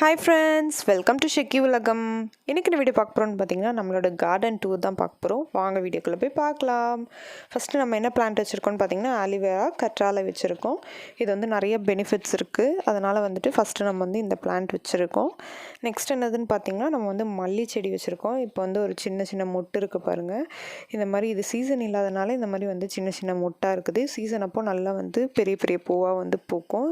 Hi friends welcome to ஷெக்கி உலகம் இன்றைக்கி வீடியோ பார்க்க போகிறோம்னு பார்த்தீங்கன்னா நம்மளோட கார்டன் டூர் தான் பார்க்க போகிறோம் வாங்க வீடியோக்குள்ளே போய் பார்க்கலாம். ஃபஸ்ட்டு நம்ம என்ன பிளான்ட் வச்சுருக்கோம்னு பார்த்தீங்கன்னா ஆலிவேரா கற்றாலை வச்சுருக்கோம். இது வந்து நிறைய பெனிஃபிட்ஸ் இருக்குது அதனால் வந்துட்டு ஃபஸ்ட்டு நம்ம வந்து இந்த பிளான்ட் வச்சுருக்கோம். நெக்ஸ்ட் என்னதுன்னு பார்த்தீங்கன்னா நம்ம வந்து மல்லி செடி வச்சுருக்கோம். இப்போ வந்து ஒரு சின்ன சின்ன மொட்டு இருக்குது பாருங்கள் இந்த மாதிரி இது சீசன் இல்லாதனால இந்த மாதிரி வந்து சின்ன சின்ன மொட்டாக இருக்குது. சீசன் அப்போ நல்லா வந்து பெரிய பெரிய பூவாக வந்து பூக்கும்.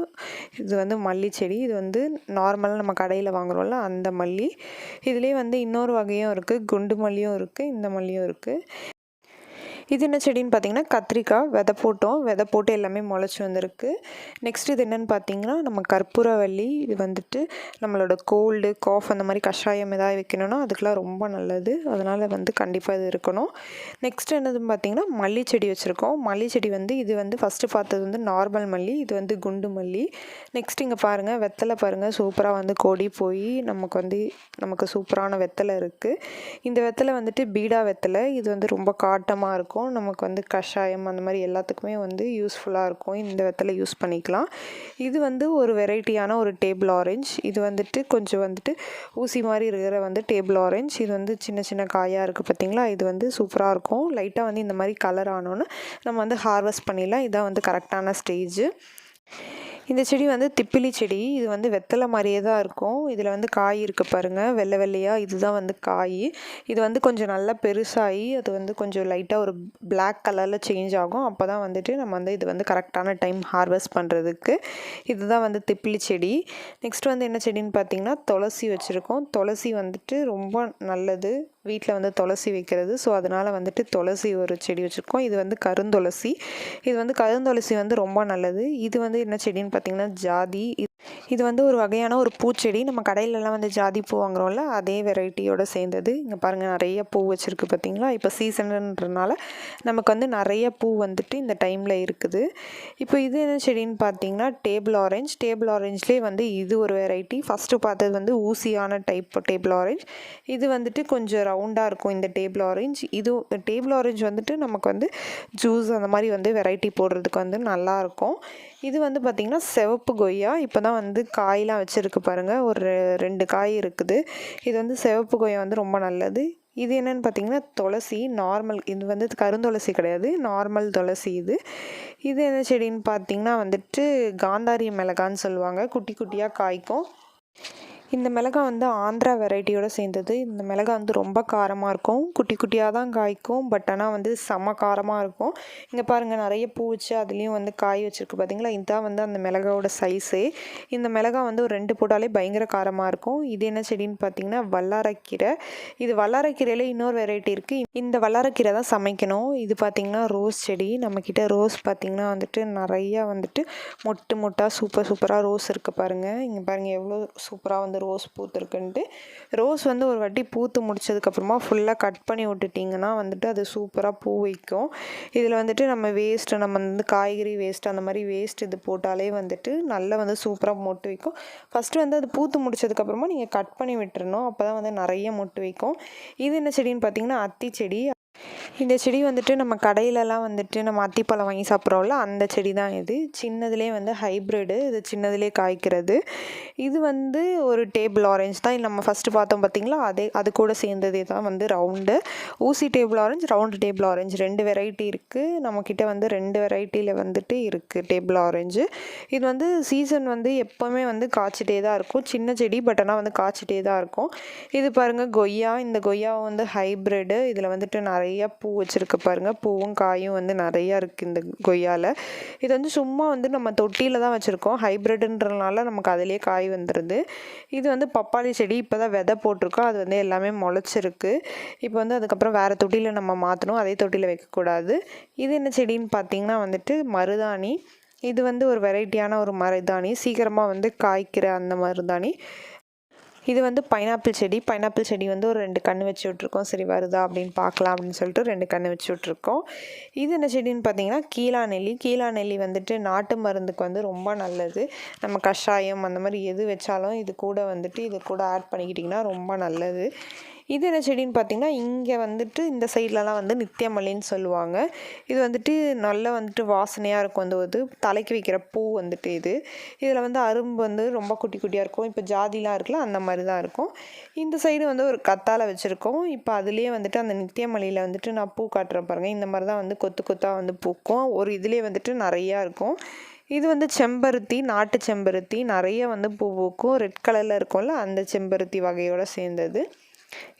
இது வந்து மல்லி செடி. இது வந்து நார்மலாக நம்ம கடையில் வாங்குறோம்ல அந்த மல்லி. இதுலேயே வந்து இன்னொரு வகையும் இருக்குது குண்டு மல்லியும் இருக்குது இந்த மல்லியும் இருக்குது இது என்ன செடின்னு பார்த்தீங்கன்னா கத்திரிக்காய் விதை போட்டோம். விதை போட்டு எல்லாமே முளைச்சி வந்திருக்கு. நெக்ஸ்ட் இது என்னென்னு பார்த்தீங்கன்னா நம்ம கற்பூரவல்லி இது வந்துட்டு நம்மளோட கோல்டு காஃப் அந்த மாதிரி கஷாயம் ஏதாவது வைக்கணும்னா அதுக்கெலாம் ரொம்ப நல்லது. அதனால் வந்து கண்டிப்பாக இது இருக்கணும். நெக்ஸ்ட் என்னதுன்னு பார்த்தீங்கன்னா மல்லி செடி வச்சுருக்கோம். மல்லி செடி வந்து இது வந்து ஃபஸ்ட்டு பார்த்தது வந்து நார்மல் மல்லி இது வந்து குண்டு மல்லி. நெக்ஸ்ட் இங்கே பாருங்கள் வெத்தலை பாருங்கள் சூப்பராக வந்து கொடி போய் நமக்கு வந்து நமக்கு சூப்பரான வெத்தலை இருக்குது இந்த வெத்தலை வந்துட்டு பீடா வெத்தலை. இது வந்து ரொம்ப காட்டமாக இருக்கும். இருக்கும். நமக்கு வந்து கஷாயம் அந்த மாதிரி எல்லாத்துக்குமே வந்து யூஸ்ஃபுல்லாக இருக்கும். இந்த வெத்தலை யூஸ் பண்ணிக்கலாம். இது வந்து ஒரு வெரைட்டியான ஒரு டேபிள் ஆரஞ்ச் இது வந்துட்டு கொஞ்சம் வந்துட்டு ஊசி மாதிரி இருக்கிற வந்து டேபிள் ஆரஞ்ச் இது வந்து சின்ன சின்ன காயாக இருக்குது பார்த்திங்களா இது வந்து சூப்பராக இருக்கும். லைட்டாக வந்து இந்த மாதிரி கலர் ஆனோன்னு நம்ம வந்து ஹார்வெஸ்ட் பண்ணிடலாம். இதான் வந்து கரெக்டான ஸ்டேஜ் இந்த செடி வந்து திப்பிலி செடி. இது வந்து வெத்தலை மாதிரியே தான் இருக்கும். இதில் வந்து காய் இருக்குது பாருங்கள் வெள்ளை வெள்ளையாக இதுதான் வந்து காய். இது வந்து கொஞ்சம் நல்லா பெருசாகி அது வந்து கொஞ்சம் லைட்டாக ஒரு பிளாக் கலரில் சேஞ்ச் ஆகும். அப்போ தான் வந்துட்டு நம்ம வந்து இது வந்து கரெக்டான டைம் ஹார்வெஸ்ட் பண்ணுறதுக்கு இதுதான் வந்து திப்பிலி செடி. நெக்ஸ்ட் வந்து என்ன செடின்னு பார்த்தீங்கன்னா துளசி வச்சுருக்கோம். துளசி வந்துட்டு ரொம்ப நல்லது. வீட்டில் வந்து துளசி வைக்கிறது. ஸோ அதனால் வந்துட்டு துளசி ஒரு செடி வச்சுருக்கோம். இது வந்து கருந்துளசி. இது வந்து கருந்துளசி வந்து ரொம்ப நல்லது. இது வந்து என்ன செடின்னு பார்த்திங்கன்னா ஜாதி. இது வந்து ஒரு வகையான ஒரு பூச்செடி. நம்ம கடையிலலாம் வந்து ஜாதி பூ வாங்குறோம்ல அதே வெரைட்டியோடு சேர்ந்தது. இங்கே பாருங்கள் நிறைய பூ வச்சுருக்கு பார்த்தீங்களா? இப்போ சீசனுன்றனால நமக்கு வந்து நிறைய பூ வந்துட்டு இந்த டைமில் இருக்குது. இப்போ இது என்ன செடின்னு பார்த்தீங்கன்னா டேபிள் ஆரஞ்ச். டேபிள் ஆரஞ்ச்லேயே வந்து இது ஒரு வெரைட்டி. ஃபஸ்ட்டு பார்த்தது வந்து ஊசியான டைப் டேபிள் ஆரஞ்ச். இது வந்துட்டு கொஞ்சம் ரவுண்டாக இருக்கும் இந்த டேபிள் ஆரஞ்ச். இது டேபிள் ஆரஞ்ச் வந்துட்டு நமக்கு வந்து ஜூஸ் அந்த மாதிரி வந்து வெரைட்டி போடுறதுக்கு வந்து நல்லாயிருக்கும் இது வந்து பார்த்திங்கன்னா சிவப்பு கொய்யா. இப்போ தான் வந்து காயெலாம் வச்சுருக்கு பாருங்கள் ஒரு ரெண்டு காய் இருக்குது. இது வந்து சிவப்பு கொய்யா வந்து ரொம்ப நல்லது. இது என்னென்னு பார்த்தீங்கன்னா துளசி நார்மல் இது வந்து கருந்துளசி கிடையாது. நார்மல் துளசி இது. இது என்ன செடின்னு பார்த்தீங்கன்னா வந்துட்டு காந்தாரி மிளகான்னு சொல்லுவாங்க. குட்டி குட்டியாக காய்க்கும். இந்த மிளகாய் வந்து ஆந்திரா வெரைட்டியோடு சேர்ந்தது. இந்த மிளகாய் வந்து ரொம்ப காரமாக இருக்கும். குட்டி குட்டியாக தான் காய்க்கும் பட் ஆனால் வந்து செம காரமாக இருக்கும். இங்கே பாருங்கள் நிறைய பூ வச்சு அதுலேயும் வந்து காய் வச்சுருக்கு பார்த்தீங்களா இதுதான் வந்து அந்த மிளகாவோட சைஸே இந்த மிளகாய் வந்து ஒரு ரெண்டு போட்டாலே பயங்கர காரமாக இருக்கும். இது என்ன செடின்னு பார்த்தீங்கன்னா வல்லாரக்கீரை. இது வல்லாரக்கீரையில் இன்னொரு வெரைட்டி இருக்குது இந்த வல்லாரக்கீரை தான் சமைக்கணும். இது பார்த்திங்கன்னா ரோஸ் செடி. நம்மக்கிட்ட ரோஸ் பார்த்திங்கன்னா வந்துட்டு நிறையா வந்துட்டு மொட்டு மொட்டாக சூப்பர் சூப்பராக ரோஸ் இருக்குது பாருங்கள் இங்கே பாருங்கள் எவ்வளோ சூப்பராக வந்து வந்து ரோஸ் பூத்துருக்குன்ட்டு. ரோஸ் வந்து ஒரு வாட்டி பூத்து முடிச்சதுக்கப்புறமா ஃபுல்லாக கட் பண்ணி விட்டுட்டிங்கன்னா வந்துட்டு அது சூப்பராக பூ வைக்கும். இதில் வந்துட்டு நம்ம வேஸ்ட்டு நம்ம வந்து காய்கறி வேஸ்ட் அந்த மாதிரி வேஸ்ட் இது போட்டாலே வந்துட்டு நல்லா வந்து சூப்பராக மொட்டு வைக்கும். ஃபஸ்ட்டு வந்து அது பூத்து முடிச்சதுக்கப்புறமா நீங்கள் கட் பண்ணி விட்டுறணும். அப்போ தான் வந்து நிறைய மொட்டு வைக்கும். இது என்ன செடின்னு பார்த்தீங்கன்னா அத்தி செடி. இந்த செடி வந்துட்டு நம்ம கடையிலலாம் வந்துட்டு நம்ம அத்திப்பழம் வாங்கி சாப்பிட்றோம்ல அந்த செடி தான் இது. சின்னதுலேயே வந்து ஹைப்ரிடு இது சின்னதுலேயே காய்க்கிறது. இது வந்து ஒரு டேபிள் ஆரஞ்சு தான். நம்ம ஃபஸ்ட்டு பார்த்தோம் பார்த்திங்களா? அதே அது கூட சேர்ந்ததே தான் வந்து ரவுண்டு ஊசி table orange round table orange ரெண்டு வெரைட்டி இருக்குது நம்மக்கிட்ட வந்து ரெண்டு வெரைட்டியில் வந்துட்டு இருக்குது டேபிள் ஆரஞ்சு இது வந்து சீசன் வந்து எப்போவுமே வந்து காய்ச்சிட்டே தான் இருக்கும். சின்ன செடி பட் ஆனால் வந்து காய்ச்சிட்டே தான் இருக்கும். இது பாருங்கள் கொய்யா. இந்த கொய்யா வந்து ஹைப்ரிடு இதில் வந்துட்டு நிறைய பூ பூ வச்சுருக்கு பாருங்கள் பூவும் காயும் வந்து நிறையா இருக்குது இந்த கொய்யாவில் இது வந்து சும்மா வந்து நம்ம தொட்டியில் தான் வச்சுருக்கோம். ஹைப்ரிட்ன்றனால நமக்கு அதிலே காய் வந்துடுது இது வந்து பப்பாளி செடி இப்போ தான் விதை போட்டிருக்கோம். அது வந்து எல்லாமே முளைச்சிருக்கு. இப்போ வந்து அதுக்கப்புறம் வேறு தொட்டியில் நம்ம மாற்றணும் அதே தொட்டியில் வைக்கக்கூடாது இது என்ன செடின்னு பார்த்திங்கன்னா வந்துட்டு மருதாணி. இது வந்து ஒரு வெரைட்டியான ஒரு மருதாணி. சீக்கிரமாக வந்து காய்க்கிற அந்த மருதாணி. இது வந்து பைனாப்பிள் செடி. பைனாப்பிள் செடி வந்து ஒரு ரெண்டு கன்று வச்சு விட்ருக்கோம் சரி வருதா அப்படின்னு பார்க்கலாம் அப்படின்னு சொல்லிட்டு ரெண்டு கன்று வச்சு விட்ருக்கோம் இது என்ன செடின்னு பார்த்தீங்கன்னா கீழா நெல்லி. கீழா நெல்லி வந்துட்டு நாட்டு மருந்துக்கு வந்து ரொம்ப நல்லது. நம்ம கஷாயம் அந்த மாதிரி எது வச்சாலும் இது கூட வந்துட்டு இது கூட ஆட் பண்ணிக்கிட்டிங்கன்னா ரொம்ப நல்லது. இது என்ன செடின்னு பார்த்தீங்கன்னா இங்கே வந்துட்டு இந்த சைட்லலாம் வந்து நித்தியமல்லின்னு சொல்லுவாங்க. இது வந்துட்டு நல்லா வந்துட்டு வாசனையாக இருக்கும் அந்த இது. தலைக்கு வைக்கிற பூ வந்துட்டு இது. இதில் வந்து அரும்பு வந்து ரொம்ப குட்டி குட்டியாக இருக்கும். இப்போ ஜாதிலாம் இருக்குல்ல அந்த மாதிரி தான் இருக்கும். இந்த சைடு வந்து ஒரு கத்தால் வச்சுருக்கோம். இப்போ அதுலேயே வந்துட்டு அந்த நித்தியமல்லியில் வந்துட்டு நான் பூ காட்டுறேன் பாருங்கள் இந்த மாதிரி தான் வந்து கொத்து கொத்தாக வந்து பூக்கும். ஒரு இதுலேயே வந்துட்டு நிறையா இருக்கும். இது வந்து செம்பருத்தி நாட்டு செம்பருத்தி. நிறைய வந்து பூ பூக்கும். ரெட் கலரில் இருக்கும்ல அந்த செம்பருத்தி வகையோடு சேர்ந்தது.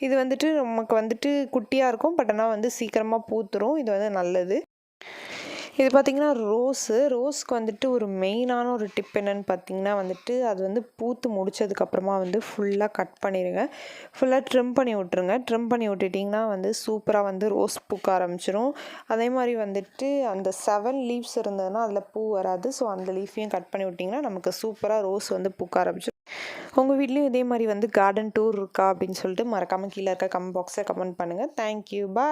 இது வந்துட்டு நமக்கு வந்துட்டு குட்டியாக இருக்கும் பட் ஆனால் வந்து சீக்கிரமாக பூத்துரும். இது வந்து நல்லது. இது பார்த்திங்கன்னா ரோஸு. ரோஸ்க்கு வந்துட்டு ஒரு மெயினான ஒரு டிப் என்னென்னு பார்த்தீங்கன்னா வந்துட்டு அது வந்து பூத்து முடிச்சதுக்கப்புறமா வந்து ஃபுல்லாக கட் பண்ணிடுங்க ஃபுல்லாக ட்ரிம் பண்ணி விட்ருங்க ட்ரிம் பண்ணி விட்டுட்டிங்கன்னா வந்து சூப்பராக வந்து ரோஸ் பூக்க ஆரம்பிச்சிடும் அதே மாதிரி வந்துட்டு அந்த செவன் லீவ்ஸ் இருந்ததுன்னா அதில் பூ வராது. ஸோ அந்த லீஃபையும் கட் பண்ணி விட்டிங்கன்னா நமக்கு சூப்பராக ரோஸ் வந்து பூக்க ஆரம்பிச்சிடும் உங்கள் வீட்லேயும் இதே மாதிரி வந்து கார்டன் டூர் இருக்கா அப்படின்னு சொல்லிட்டு மறக்காமல் கீழே இருக்க கமெண்ட் பாக்ஸில் கமெண்ட் பண்ணுங்கள் தேங்க்யூ பாய்